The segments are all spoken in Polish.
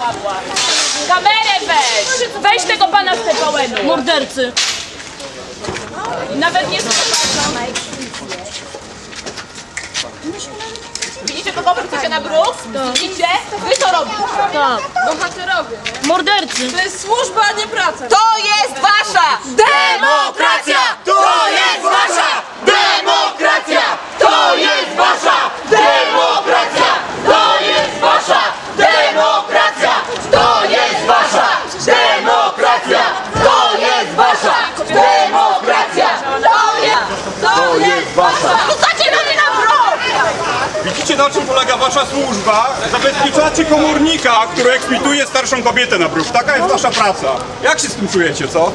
Pawła. Kamerę weź! Weź tego pana z TVN-u. Mordercy. Nawet nie przepraszam. Widzicie, kogo wy chcecie na bruk? Widzicie? Wy to robicie. Tak. Bohaterowie. Mordercy. To jest służba, a nie praca. To jest wasza demokracja! To jest wasza demokracja! To jest wasza demokracja! To jest wasza demokracja! To jest wasza demokracja! To jest wasza demokracja! To jest, to jest wasza! Rzucacie na mnie na bruk! Widzicie na czym polega wasza służba? Zabezpieczacie komornika, który eksmituje starszą kobietę na bruk. Taka jest wasza praca. Jak się z tym czujecie, co?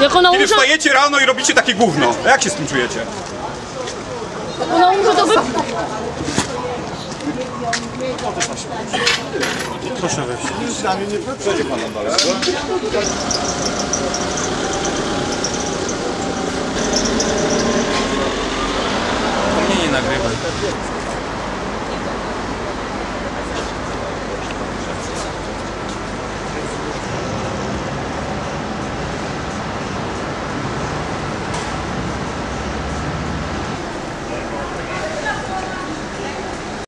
Jak ona Kiedy umrze, wstajecie rano i robicie takie gówno. Jak się z tym czujecie? ona umrze, to wy... Proszę wejść.